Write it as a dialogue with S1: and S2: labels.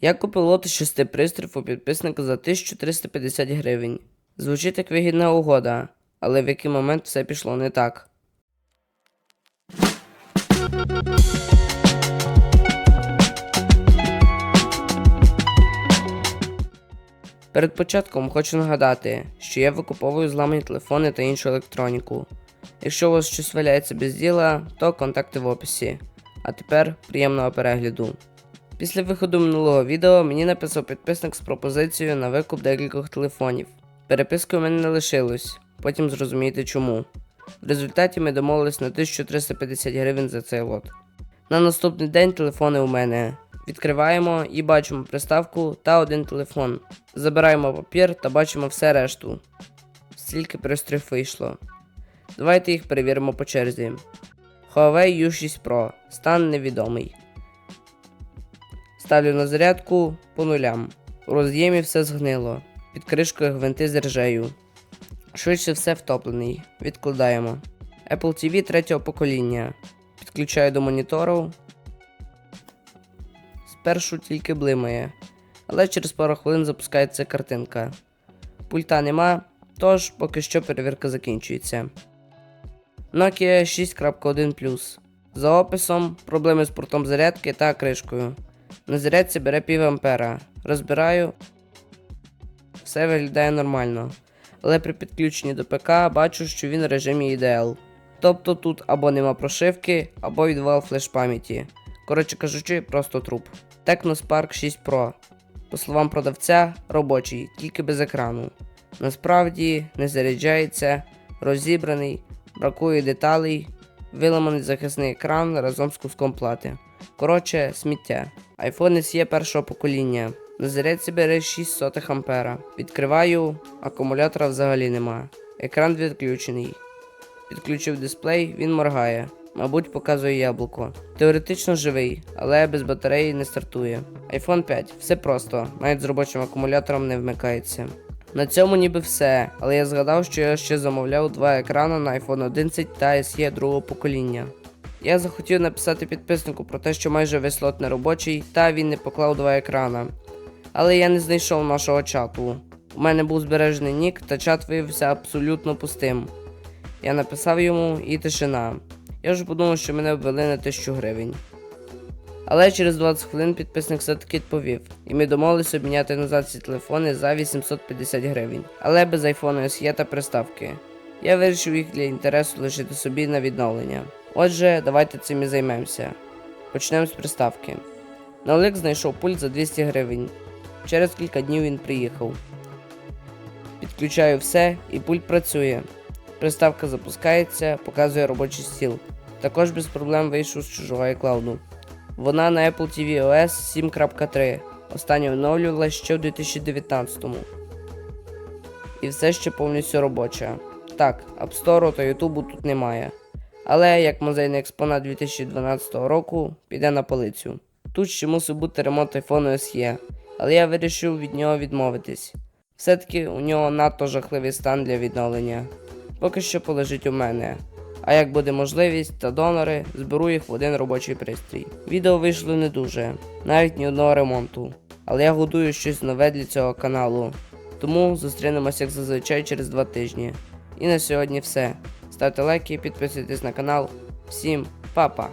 S1: Я купив лот шести пристроїв у підписника за 1350 гривень. Звучить як вигідна угода, але в який момент все пішло не так. Перед початком хочу нагадати, що я викуповую зламані телефони та іншу електроніку. Якщо у вас щось валяється без діла, то контакти в описі. А тепер приємного перегляду. Після виходу минулого відео мені написав підписник з пропозицією на викуп декількох телефонів. Переписки у мене не лишилось, потім зрозумієте чому. В результаті ми домовились на 1350 гривень за цей лот. На наступний день телефони у мене. Відкриваємо і бачимо приставку та один телефон. Забираємо папір та бачимо все решту. Стільки пристроїв вийшло. Давайте їх перевіримо по черзі. Huawei U6 Pro. Стан невідомий. Ставлю на зарядку по нулям. У роз'ємі все згнило. Під кришкою гвинти з ржею. Швидше все втоплений. Відкладаємо. Apple TV третього покоління. Підключаю до монітору. Спершу тільки блимає, але через пару хвилин запускається картинка. Пульта нема, тож поки що перевірка закінчується. Nokia 6.1 За описом проблеми з портом зарядки та кришкою. На бере пів ампера. Розбираю. Все виглядає нормально. Але при підключенні до ПК бачу, що він в режимі IDL. Тобто тут або нема прошивки, або відвал флеш пам'яті. Коротше кажучи, просто труп. Technospark 6 Pro. По словам продавця, робочий, тільки без екрану. Насправді не заряджається, розібраний, бракує деталей, виламаний захисний екран разом з куском плати. Коротше, сміття. iPhone SE першого покоління. Зарядці бере 6 сотих ампера. Відкриваю, акумулятора взагалі нема. Екран відключений. Підключив дисплей, він моргає. Мабуть, показує яблуко. Теоретично живий, але без батареї не стартує. iPhone 5, все просто, навіть з робочим акумулятором не вмикається. На цьому ніби все, але я згадав, що я ще замовляв два екрани на iPhone 11 та SE другого покоління. Я захотів написати підписнику про те, що майже весь лот не робочий, та він не поклав два екрана. Але я не знайшов нашого чату. У мене був збережений нік, та чат виявився абсолютно пустим. Я написав йому і тишина. Я вже подумав, що мене ввели на 1000 гривень. Але через 20 хвилин підписник все-таки відповів, і ми домовилися обміняти назад ці телефони за 850 гривень, але без iPhone SE та приставки. Я вирішив їх для інтересу лишити собі на відновлення. Отже, давайте цим і займемося. Почнемо з приставки. На знайшов пульт за 200 гривень. Через кілька днів він приїхав. Підключаю все і пульт працює. Приставка запускається, показує робочий стіл. Також без проблем вийшов з чужого iCloud. Вона на Apple TV OS 7.3. Останнє оновлювала ще в 2019-му. І все ще повністю робоча. Так, App Store та YouTube тут немає. Але як музейний експонат 2012 року піде на полицю. Тут ще мусив бути ремонт iPhone SE, але я вирішив від нього відмовитись. Все-таки у нього надто жахливий стан для відновлення. Поки що полежить у мене. А як буде можливість та донори, зберу їх в один робочий пристрій. Відео вийшло не дуже, навіть ні одного ремонту. Але я готую щось нове для цього каналу. Тому зустрінемося як зазвичай через два тижні. І на сьогодні все. Ставте лайки, підписуйтесь на канал. Всім па-па!